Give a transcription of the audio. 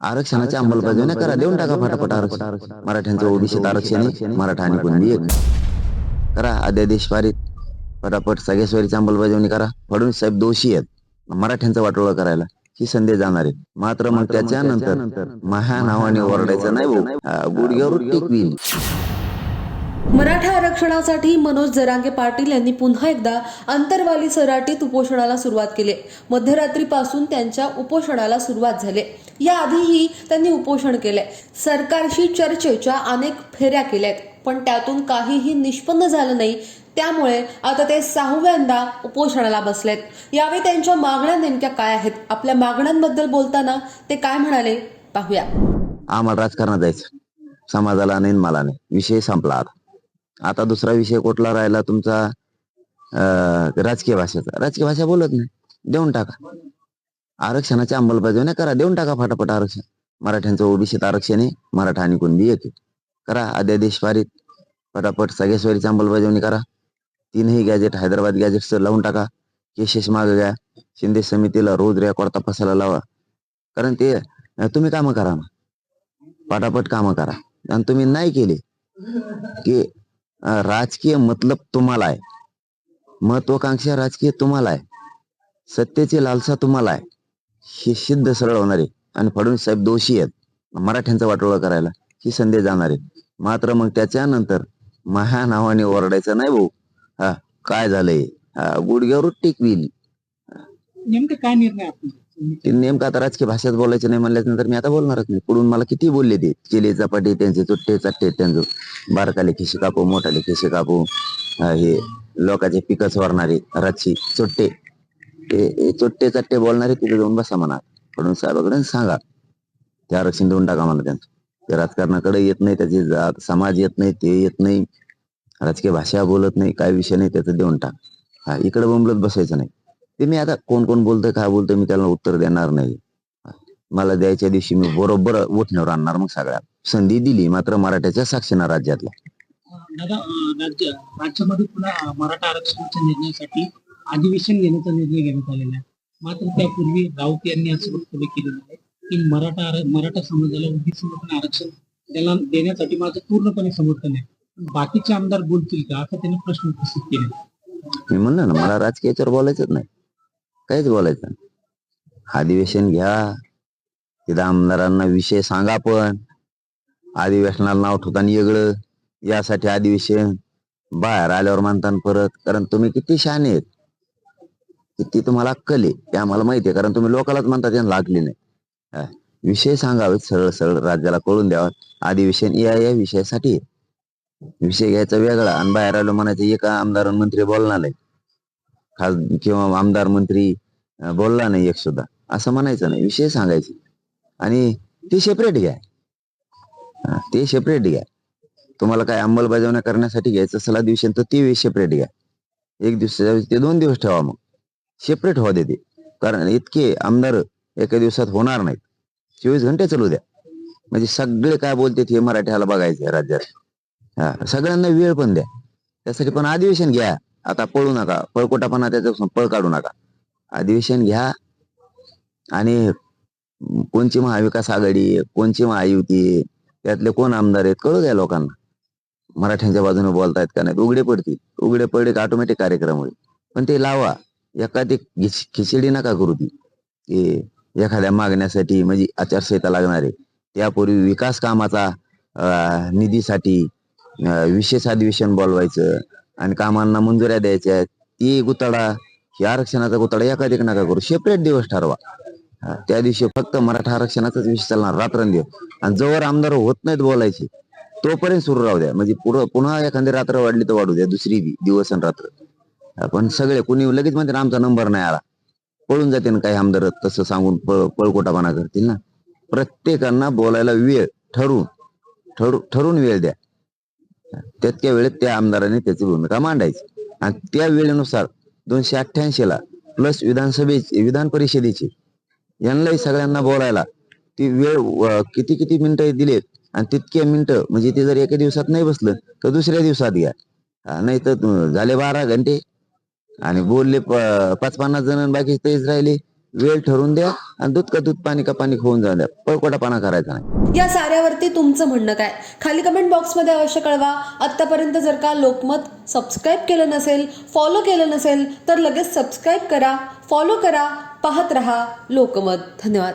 आरक्षणाची अंमलबजावणी करा देऊन टाका फटाफट आरक्षण. मराठ्यांचं ओबीसीत आरक्षण आहे मराठा आणि कुणबी एक. करा अध्यादेश पारित फटाफट सगळ्या सोयीची अंमलबजावणी करा. फडणवीस साहेब दोषी आहेत. मराठ्यांचं वाटोळं करायला ही संधी जाणार आहे. मात्र मग त्याच्यानंतर महा नावाने ओरडायचं नाही. हा, गुडघ्यावर टिकवील मराठा आरक्षणासाठी मनोज जरांगे पाटील यांनी पुन्हा एकदा अंतरवाली सराटीत उपोषणाला सुरुवात केली. मध्यरात्रीपासून त्यांच्या उपोषणाला सुरुवात झाली. याआधीही त्यांनी उपोषण केले. सरकारशी चर्चेच्या अनेक फेऱ्या केल्यात पण त्यातून काहीही निष्पन्न झालं नाही. त्यामुळे आता ते सहाव्यांदा उपोषणाला बसलेत. यावेळी त्यांच्या मागण्या नेमक्या काय आहेत? आपल्या मागण्यांबद्दल बोलताना ते काय म्हणाले? पाहूया. आम्हाला राजकारणात जायचं. समाजाला नाही मला नाही विषय संपला आता. आता दुसरा विषय कुठला राहिला तुमचा? राजकीय भाषेचा. राजकीय भाषा बोलत नाही. देऊन टाका. आरक्षणाची अंमलबजावणी करा. देऊन टाका फटाफट आरक्षण. मराठ्यांचं ओबीसीत आरक्षण आहे. मराठा आणि कुणबी एक करा. अध्यादेश पारित फटाफट सगळेश्वरीची अंमलबजावणी करा. तीनही गॅजेट हैदराबाद गॅजेट लावून टाका. केसेस मागे घ्या. शिंदे समितीला रोज रेकॉर्ड तपासायला लावा. कारण ते तुम्ही कामं करा ना. पटापट कामं करा. आणि तुम्ही नाही केले की राजकीय मतलब तुम्हाला आहे महत्वाकांक्षा राजकीय तुम्हाला आहे सत्तेची लालसा तुम्हाला आहे हे सिद्ध सरळ होणार आहे आणि फडणवीस साहेब दोषी आहेत. मराठ्यांचा वाटोळा करायला ही संदेश जाणार आहे मात्र मग त्याच्यानंतर महा नावाने ओरडायचं नाही भाऊ. हा काय झालंय? हा, गुडघ्यावर टिकविल नेमकं काय निर्णय आपण नेमकं आता राजकीय भाषेत बोलायचं नाही म्हणल्यानंतर मी आता बोलणारच नाही. पुढून मला किती बोलले ते? चिले चपाटे त्यांचे चुट्टे चट्टे त्यांचं. बारकाले खिशे कापू मोठाले खिशे कापू. हे लोकांचे पिकच वारणारे रातची चुट्टे. ते चुट्टे चट्टे बोलणारे तिथे जाऊन बसा म्हणा. म्हणून साहेबाकडे सांगा. ते आरक्षण देऊन टाका म्हणा त्यांचं. ते राजकारणाकडे येत नाही त्याची जात समाज येत नाही ते येत नाही. राजकीय भाषा बोलत नाही काय विषय नाही त्याचं देऊन टाक. हा इकडे बोंबलत बसायचं नाही. ते मी आता कोण कोण बोलतोय काय बोलतोय मी त्याला उत्तर देणार नाही. मला द्यायच्या दिवशी मी बरोबर उठण्यावर आणणार मग सगळ्यात. संधी दिली मात्र मराठ्याच्या साक्षीनं राज्यातल्या. अं, दादा राज्य राज्यामध्ये पुन्हा मराठा आरक्षणाच्या निर्णयासाठी अधिवेशन घेण्याचा निर्णय घेण्यात आलेला आहे. मात्र त्यापूर्वी राऊत यांनी असं वक्तव्य केलेलं आहे की मराठा मराठा समाजाला ओबीसी मधून आरक्षण त्याला देण्यासाठी माझं पूर्णपणे समर्थन आहे. बाकीचे आमदार बोलतील का? असा त्यांनी प्रश्न उपस्थित केला. मी म्हणलं ना मला राजकीयाच्यावर बोलायचंच नाही. काहीच बोलायचं अधिवेशन घ्या. तिथं आमदारांना विषय सांगा पण. अधिवेशनाला नाव ठेवताना वेगळं यासाठी अधिवेशन. बाहेर आल्यावर मानताना परत. कारण तुम्ही किती शहाणे आहेत. किती तुम्हाला अक्कल आहे. ते आम्हाला माहिती आहे. कारण तुम्ही लोकांनाच म्हणता त्यांना लागली नाही. विषय सांगावेत सरळ सरळ. राज्याला कळून द्यावा. अधिवेशन या या विषयासाठी. विषय घ्यायचा वेगळा. आणि बाहेर आलो म्हणायचं एका आमदार मंत्री बोलणार नाही खास किंवा आमदार मंत्री बोलला नाही एक सुद्धा. असं म्हणायचं नाही. विषय सांगायचे. आणि ते सेपरेट घ्या. ते सेपरेट घ्या. तुम्हाला काय अंमलबजावणी करण्यासाठी घ्यायचं सल्ला दिवशी तर ते सेपरेट घ्या. एक दिवसाच्या ते दोन दिवस ठेवा मग. सेपरेट व्हा देते कारण इतके आमदार एका दिवसात होणार नाहीत. चोवीस घंटे चालू द्या. म्हणजे सगळे काय बोलते हे मराठ्याला बघायचे राज्यात. हा सगळ्यांना वेळ पण द्या. त्यासाठी पण अधिवेशन घ्या. आता पळू नका. पळकोटापणा त्याचा पळ काढू नका. अधिवेशन घ्या आणि कोणची महाविकास आघाडी आहे, कोणची महायुती त्यातले कोण आमदार आहेत कळू द्या लोकांना. मराठ्यांच्या बाजूने बोलतायत का नाही? उघडे पडतील. उघडे पडले का ऑटोमॅटिक कार्यक्रम होईल. पण ते लावा. एखादी खिचडी नका करू ती. की एखाद्या मागण्यासाठी म्हणजे आचारसंहिता लागणार आहे. त्यापूर्वी विकास कामाचा निधीसाठी विशेष अधिवेशन बोलवायचं. आणि कामांना मंजुऱ्या द्यायच्या आहेत. ती गुताडा ही आरक्षणाचा गुताडा एकाधिक नका करू. सेपरेट दिवस ठरवा. त्या दिवशी फक्त मराठा आरक्षणाचाच विषय चालणार. रात्रंदिवस आणि जवळ आमदार होत नाहीत बोलायचे तोपर्यंत सुरू राहू द्या. म्हणजे पुढं पुन्हा एखादी रात्र वाढली तर वाढू द्या. दुसरी बी दिवस आणि रात्र. आपण सगळे कुणी लगेच म्हणते ना, आमचा नंबर नाही आला. पळून जातील काही आमदार तसं सांगून पळ पळकोटापणा करतील ना. प्रत्येकांना बोलायला वेळ ठरवून ठरू ठरून वेळ द्या. त्यातक्या वेळेत त्या आमदाराने त्याची भूमिका मांडायची. आणि त्या वेळेनुसार दोनशे अठ्ठ्याऐंशी ला प्लस विधानसभेची विधान परिषदेची यांनाही सगळ्यांना बोलायला ती वेळ किती किती मिनिटं दिलेत आणि तितके मिनिटं म्हणजे ते जर एका दिवसात नाही बसलं तर दुसऱ्या दिवसात घ्या. नाही तर झाले बारा घंटे आणि बोलले पाच पन्नास जण बाकी तेच राहिले. वेळ ठरवून द्या आणि दूध का दूध पाणी का पाणी खाऊन जाऊ द्या. पळकोटापणा करायचा नाही. या साऱ्यावरती तुमचं म्हणणं काय? खाली कमेंट बॉक्समध्ये अवश्य कळवा. आत्तापर्यंत जर का लोकमत सबस्क्राईब केलं नसेल फॉलो केलं नसेल तर लगेच सबस्क्राईब करा फॉलो करा पाहत रहा लोकमत. धन्यवाद.